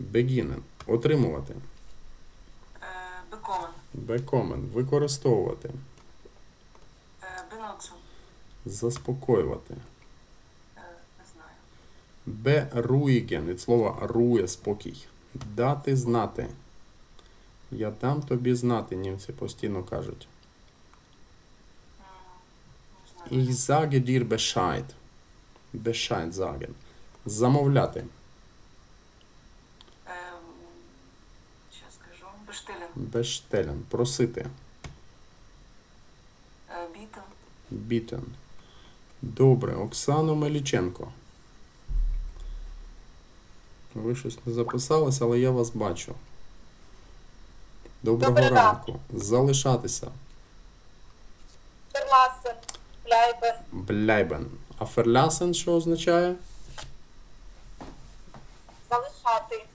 Beginnen. Отримувати. Е, Bekommen. Bekommen. Використовувати. Е, Benutzen. Заспокоювати. Е, Не знаю. Beruhigen. Від слова рує спокій. Дати знати. Я дам тобі знати, німці постійно кажуть. Ich sage dir Bescheid. Bescheid sagen. Замовляти. Е, Що скажу? Bestellen. Просити. Е, Bieten. Бітен. Добре, Оксану Меліченко. Ви щось не записались, але я вас бачу. Доброго Добрий ранку. Залишатися. Verlassen, bleiben, Бляйбен. А ферлясен що означає?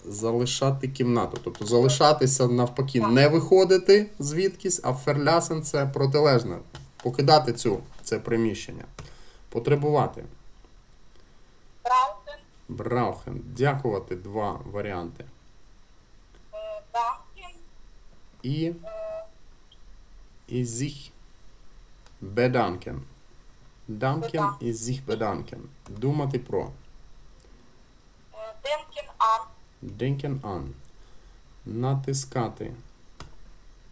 Залишати, кімнату. Тобто залишатися навпаки, не виходити звідкись, а ферлясен це протилежне. Покидати цю, це приміщення. Потребувати. brauchen, Браухен. Дякувати два варіанти. äh, danken, І, і sich bedanken. Danken і sich bedanken. Думати про. äh, denken an, Denken an. Натискати.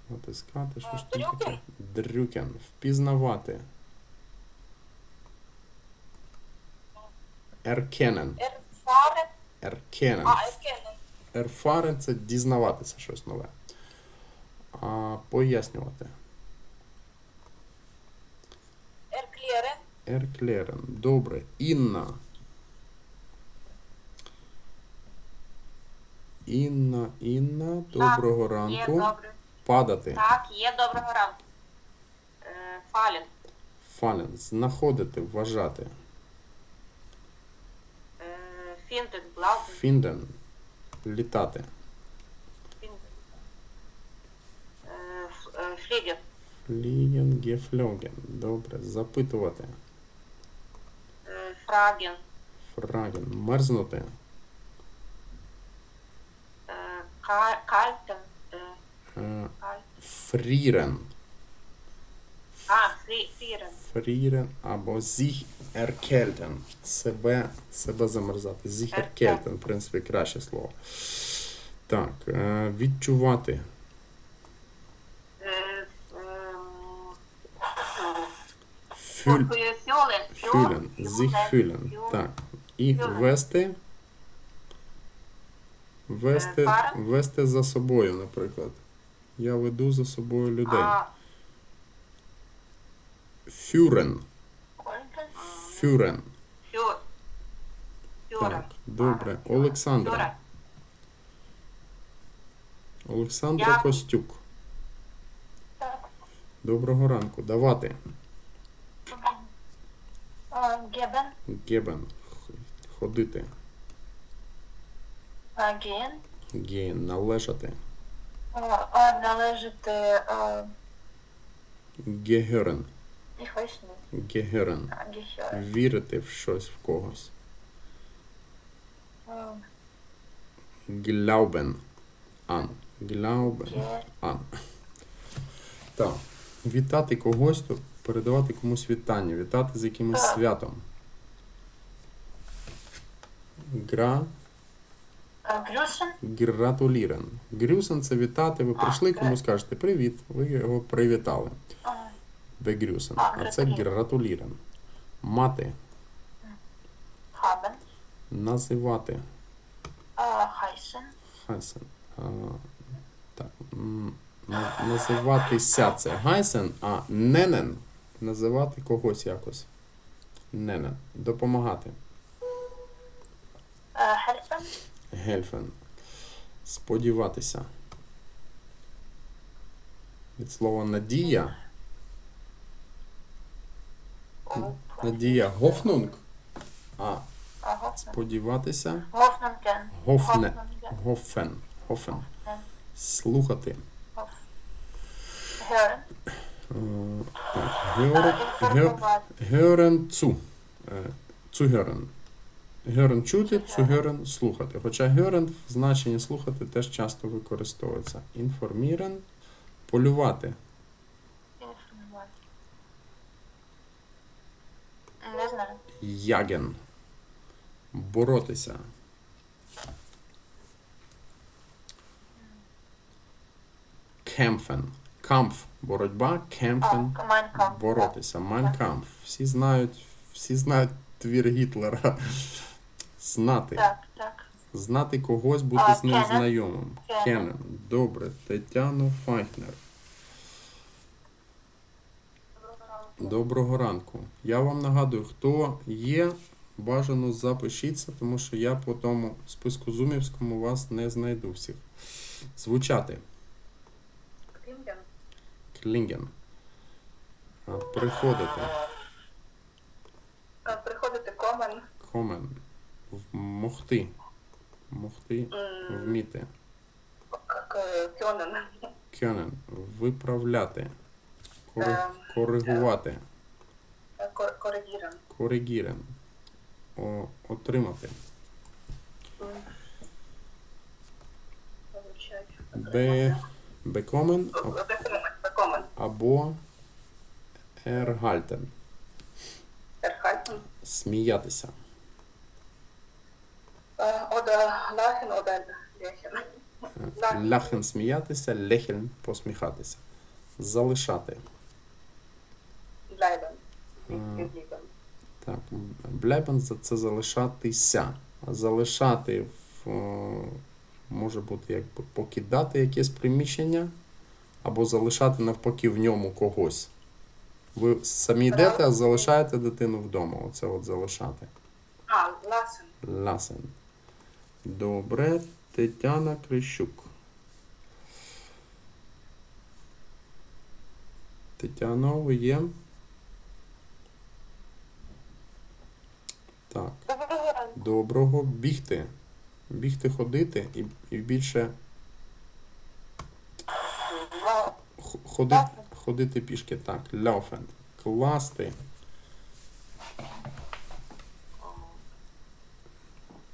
Натискати, що ж там таке? Дрюкен. Впізнавати. Erkennen. erfahren, Erkennen. ah, erkennen, Erfahren – це дізнаватися щось нове. А пояснювати. erklären, Erklären. Добре. Інна. Інна, Інна, доброго Є ранку. добре. Падати. Так, є доброго ранку. Е, Фалін. Фален. Знаходити, вважати. Е, Фінтен, Блаузен, Фінден. Літати. Е, ф- Флігер. Фліген, гефльоген. Добре. Запитувати. Фраген. Фраген. Мерзнути. Е, Е, Е, Фрірен. А, Фрі- Фрірен. Фрірен або sich erkälten. Себе, себе замерзати. Sich erkälten, в принципі, краще слово. Так, е, відчувати. Е, Фюль, Фюлен. Фю- фюлен. Sich fühlen. Фю- Так. І Фюлен. вести. Вести, Е, пара? вести за собою, наприклад. Я веду за собою людей. А, Фюрен. Фюрен. Фю- Так, добре. Олександра. Олександра. Костюк. так, Доброго ранку. Давати. geben, Гебен. Ходити. Gehen, Ген. Належати. äh, належати, Гегерен. Гегерен. Вірити в щось в когось. Ан. Глаубен. ge- Ан. Так. Вітати когось, то передавати комусь вітання. Вітати з якимось святом. Гра. Äh, grüßen, Гратулірен. Грюсен це вітати. Ви прийшли комусь кажете привіт. Ви його привітали. Бегрюсен. А, це гратулірен. Мати. haben, Називати. heißen, Хайсен. Так. Називатися це гайсен, а ненен називати когось якось. Ненен. Допомагати. Гельфен. Сподіватися. Від слова надія. Надія гофнунг. А сподіватися. Гофне. Гофен. Гофен. Слухати. Е, так, Hören, hören zu. Е, Герен чути, цугерен слухати. Хоча герен в значенні слухати теж часто використовується. Інформірен полювати. Інформувати. Не знаю. Яген. Боротися. Кемфен. Камф. Боротьба. Кемфен. Боротися. Майнкамф. Всі знають, всі знають твір Гітлера. Знати. Так, так. Знати когось, бути А, з ним Кеннен? знайомим. Кеннен. Кеннен. Добре. Тетяно Файхнер. Доброго ранку. Я вам нагадую, хто є, бажано запишіться, тому що я по тому списку зумівському вас не знайду всіх. Звучати. Клінген. Клінген. Приходити. Приходити комен. Комен. Могти. Могти. Вміти. Кьонен. Кьонен. Виправляти. Кори- Ем, Коригувати. Коригірен. Коригірен. О, отримати. Бе, бекомен або ергальтен. Ерхальтен. Сміятися. Е, Ляхен сміятися, лехен посміхатися. Залишати. Блайбен. Е, Так, блебен це залишатися. Залишати в, може бути як покидати якесь приміщення, або залишати навпаки в ньому когось. Ви самі йдете, а залишаєте дитину вдома. Оце от залишати. А, Ласен. Ласен. Добре, Тетяна Крищук. Тетяно, ви є? Так. Доброго бігти. Бігти, ходити і, і більше ходити, ходити пішки. Так, ляуфен. Класти.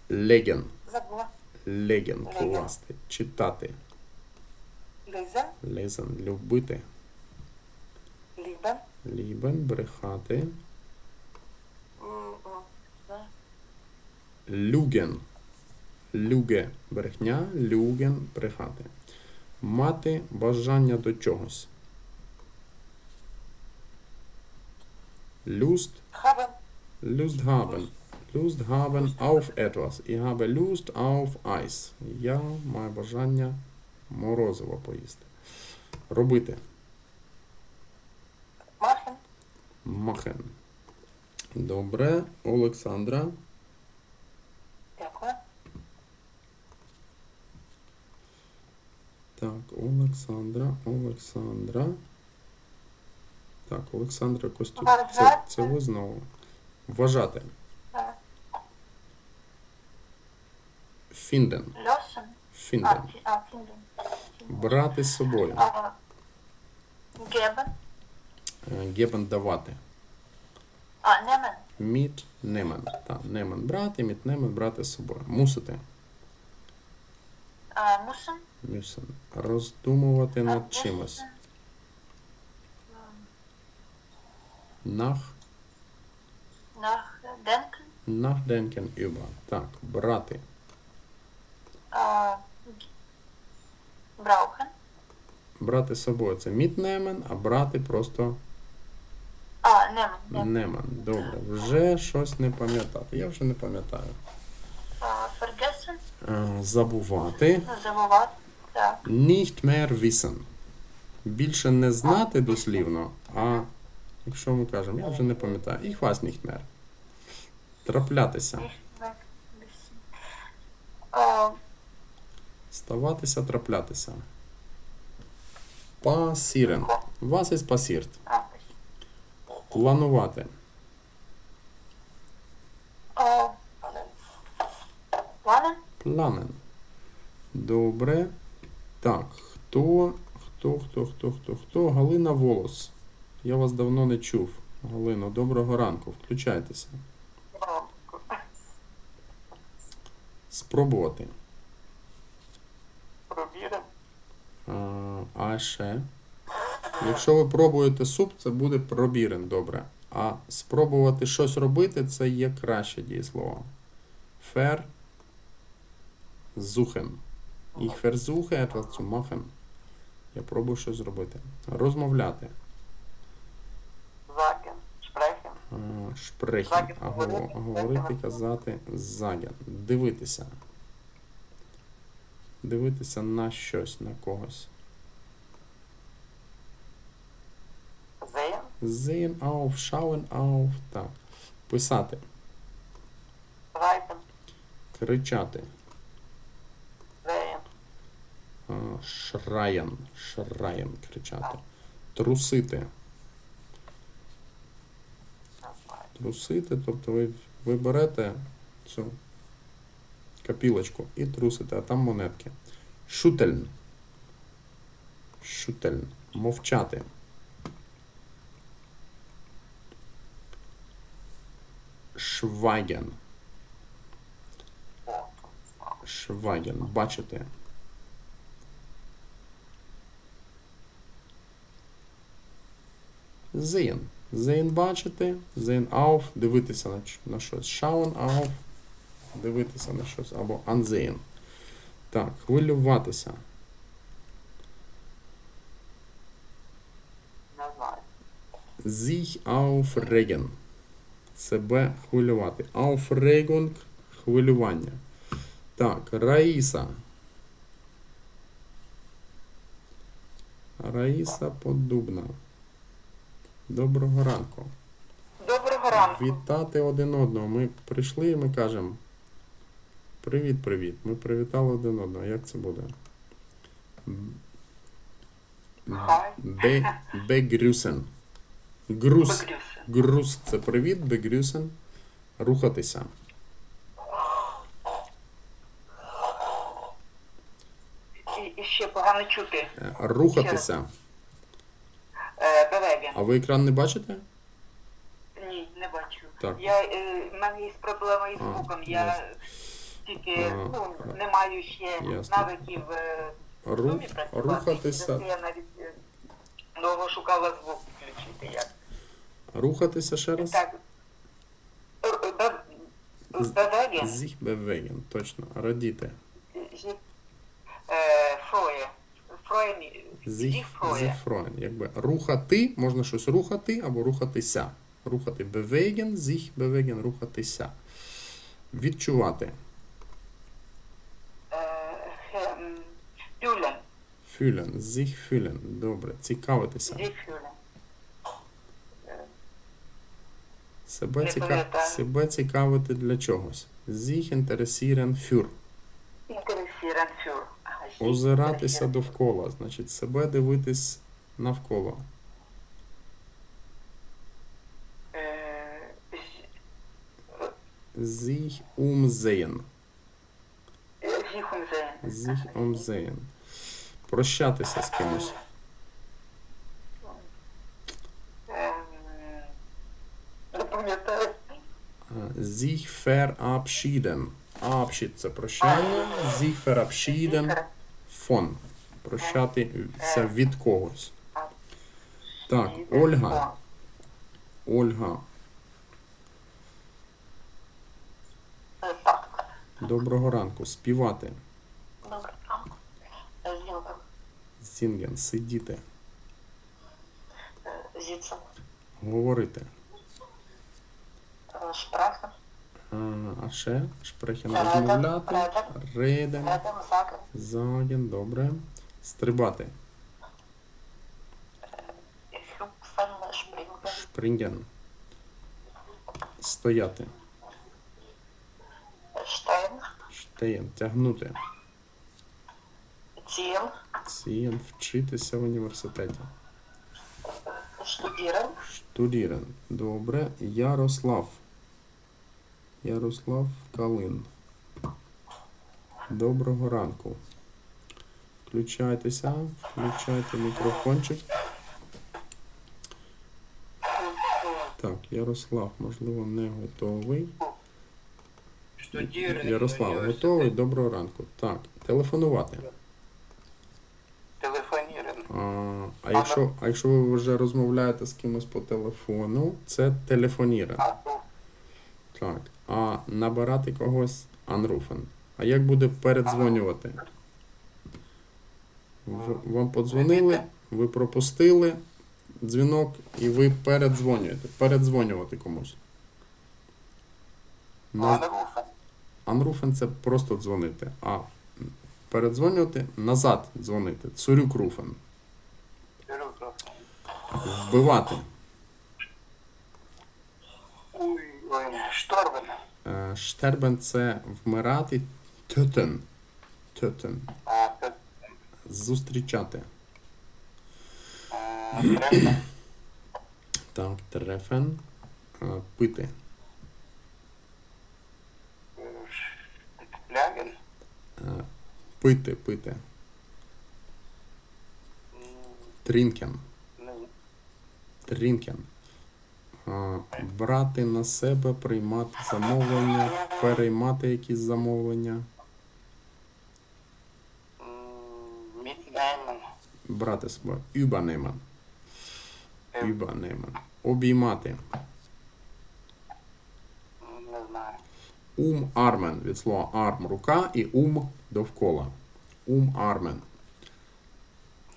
Леген. Забула. Леген. Класти. Читати. Лизен. Лезен. Любити. Лібен. Лібен. Брехати. Люген. Люге брехня, люген брехати. Мати бажання до чогось. Lust, Хабен. Haben. Lust haben auf etwas. Ich habe Lust auf Eis. Я маю бажання морозиво поїсти. Робити. Махен. Махен. Добре. Олександра. Дякую. Так, Олександра, Олександра. Так, Олександра Костюк. Це, це ви знову. Вважати. Так. Фінден. Льосен. А, Фінден. фі- а, Фінден. Брати з собою. А, Гебен. Е, Гебен давати. А, Немен. Міт немен. Так, немен брати, міт немен брати з собою. Мусити. А, Мусен. Мюсен. Роздумувати над чимось. Нах. Нах Денкен. Nachdenken über. Так, брати. Браухен. Брати з собою це міт немен, а брати просто А. Немен. Немен. Добре. Вже щось не пам'ятати. Я вже не пам'ятаю. Фергесен. Забувати. Забувати. Так. Nicht mehr wissen. Більше не знати дослівно, а якщо ми кажемо, я вже не пам'ятаю. Ich weiß nicht mehr. Траплятися. Їх так, десь. А, Ставатися, траплятися. Passieren. Was ist passiert? Планувати. Планен. Планен. Добре. Так, хто, хто, хто, хто, хто, хто? Галина Волос. Я вас давно не чув. Галино, доброго ранку. Включайтеся. спробувати. Пробірен. А. Якщо ви пробуєте суп, це буде пробірен, добре. А спробувати щось робити це є краще дієслово. Фер зухен. Ich versuche etwas zu machen. Я пробую щось зробити. Розмовляти. Заген. Шпрехен. Шпрехен. А говорити, говорити, казати заген. Дивитися. Дивитися на щось, на когось. Sehen auf, schauen auf. Так. Писати. Райтен. Кричати. Зеєн. Шраєн. Шраєн кричати. Трусити. Трусити, тобто ви, ви берете цю капілочку і трусите, а там монетки. Шутельн. Шутельн. Мовчати. Шваген. Шваген. Бачити. Зейн. Зейн бачити. Зейн auf. Дивитися на, на щось. Schauen auf. Дивитися на щось. Або ansehen. Так, хвилюватися. Sich aufregen. Себе хвилювати. Aufregung – хвилювання. Так, Раїса. Раїса Подубна. Доброго ранку. Доброго ранку. Вітати один одного. Ми прийшли і ми кажемо. Привіт, привіт. Ми привітали один одного. Як це буде? Бегрюсен. Грус. Груз це привіт, бегрюсен. Рухатися. І, ще погано чути. Е, Рухатися. Е, А ви екран не бачите? Ні, не бачу. Так. Я, е, в мене є проблема із А, звуком. Я ясно. тільки А, ну, не маю ще Ясно. навиків е, в Ру... Працювати. Рухатися. Це Я навіть е, довго шукала звук включити. Як. Рухатися ще раз. Так. Бевеген. Sich bewegen. Точно. Радіти. Е, Фроє. Зі Фроє. Якби рухати, можна щось рухати або рухатися. Рухати bewegen, sich bewegen, рухатися. Відчувати. Фюлен. Fühlen, sich fühlen. Добре. Цікавитися. Зі Фюлен. Себе, ціка... Себе цікавити для чогось. Sich interessieren für. Інтересірен фюр. Озиратися довкола. Значить, себе дивитись навколо. Е, з- Sich umsehen. Sich umsehen. Прощатися з кимось. Ем, Не пам'ятаю. А, Sich verabschieden. Abschied – це прощання. Sich verabschieden von. Прощатися від когось. Так, Ольга. Ольга. Доброго ранку. Співати. Добре. ранку. Зінка. Сінген. Сидіти. Е, Говорити. Е, Шпрехен. А, а ще шпрехен Реден. розмовляти. Реден. Рейден. Заген. Заген. Добре. Стрибати. Шпринген. Стояти. Е, Штейн. Тягнути. Цієн. Сієн. Вчитися в університеті. Штудірен. Штудірен. Добре. Ярослав. Ярослав Калин. Доброго ранку. Включайтеся, включайте мікрофончик. Так, Ярослав, можливо, не готовий. Ярослав, готовий? Доброго ранку. Так, телефонувати. Телефоніринг. А, а, якщо, а якщо ви вже розмовляєте з кимось по телефону, це телефоніра. Так. А набирати когось анруфен. А як буде передзвонювати? Вам подзвонили, ви пропустили дзвінок і ви передзвонюєте. Передзвонювати комусь. Анруфен. Анруфен це просто дзвонити. А передзвонювати назад дзвонити. Цурюк руфен. Вбивати. Ой, ой, Шторбен. Е, Штербен це вмирати. Тютен. Тютен. Зустрічати. Трефен. Так, трефен. Е, Пити. Е, Ляген. Пити, пити. Трінкен. ну, Трінкен. Брати на себе, приймати замовлення, переймати якісь замовлення. Брати собою. Übernehmen. Übernehmen. Обіймати. м, Не знаю. Umarmen від слова arm рука і ум довкола. Umarmen.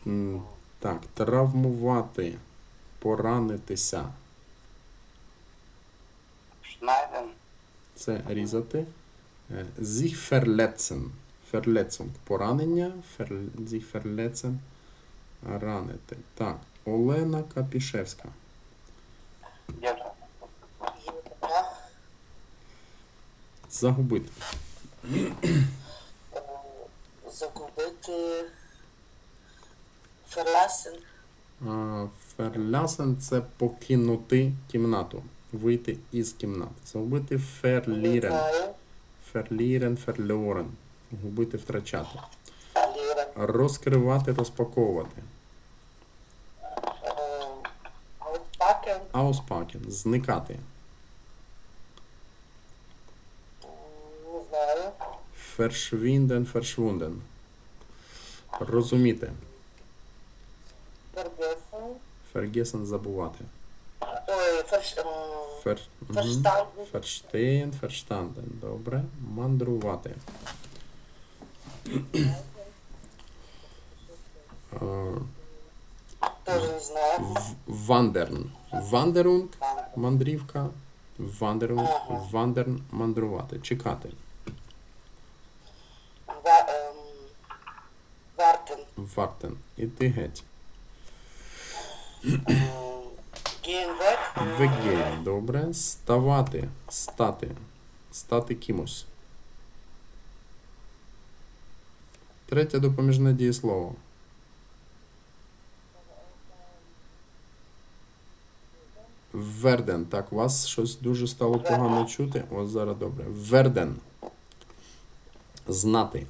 М, Так, травмувати, поранитися. Шнайден. Це різати. Е, Sich verletzen. Verletzung. Поранення. Sich verletzen. Ранити. Так. Олена Капішевська. Загубити. загубити ферласен, А, Verlassen – це покинути кімнату. Вийти із кімнати. Загубити не verlieren. знаю, Губити, втрачати. Розкривати, розпаковувати. Auspacken. Зникати. не знаю, Verschwinden, verschwunden. Розуміти. Вергесен, Vergessen – забувати. Фер... мгм. Verstanden. Verstehen. Добре. Мандрувати. Е, теж не знаю, Вандерн. Вандерунг мандрівка. Вандерунг. Вандерн мандрувати. Чекати. Ем, Вартен, Вартен. Іти геть. Вегель. Добре. Ставати. Стати. Стати кимось. Третє допоміжне дієслово. Верден. Так, у вас щось дуже стало погано чути. Ось зараз добре. Верден. Знати.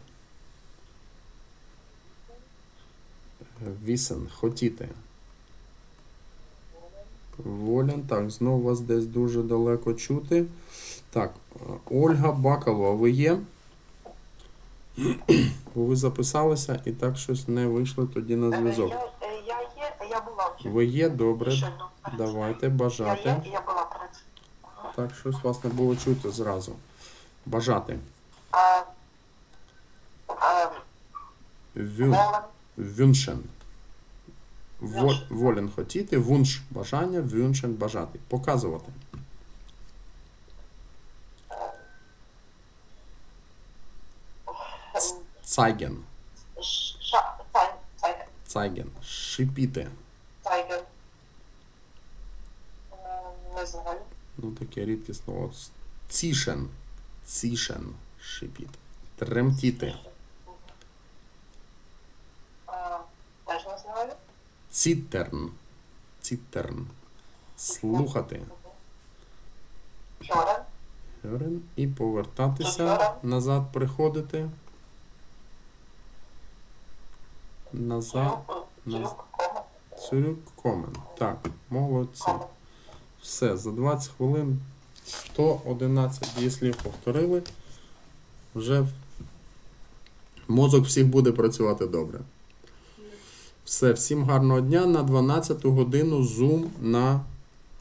Вісен. Хотіти. Волен. Так, знову вас десь дуже далеко чути. Так, е, Ольга Бакалова, ви є? Бо ви записалися і так щось не вийшли тоді на зв'язок. Я, е, я є, я була вже. Ви є, добре. Давайте бажати. є, я була перед. Так, щось вас не було чути зразу. Бажати. А, а, Вюн. Вюншен. Во, волен хотіти, вунш бажання, вюншен бажати. Показувати. Цайген. Цайген. Шипіти. Цайген. Ем, Не знаю. Ну, таке рідке слово. Цішен. Цішен. Шипіт. Тремтіти. А, Теж не знаю. Ціттерн. Ціттерн. Слухати. Вчора. І повертатися. Назад приходити. Назад. Наз- Цюрюк Комен. Так, молодці. Все, за 20 хвилин 111 дієслів повторили. вже мозок всіх буде працювати добре. Все, всім гарного дня. На 12 годину Zoom на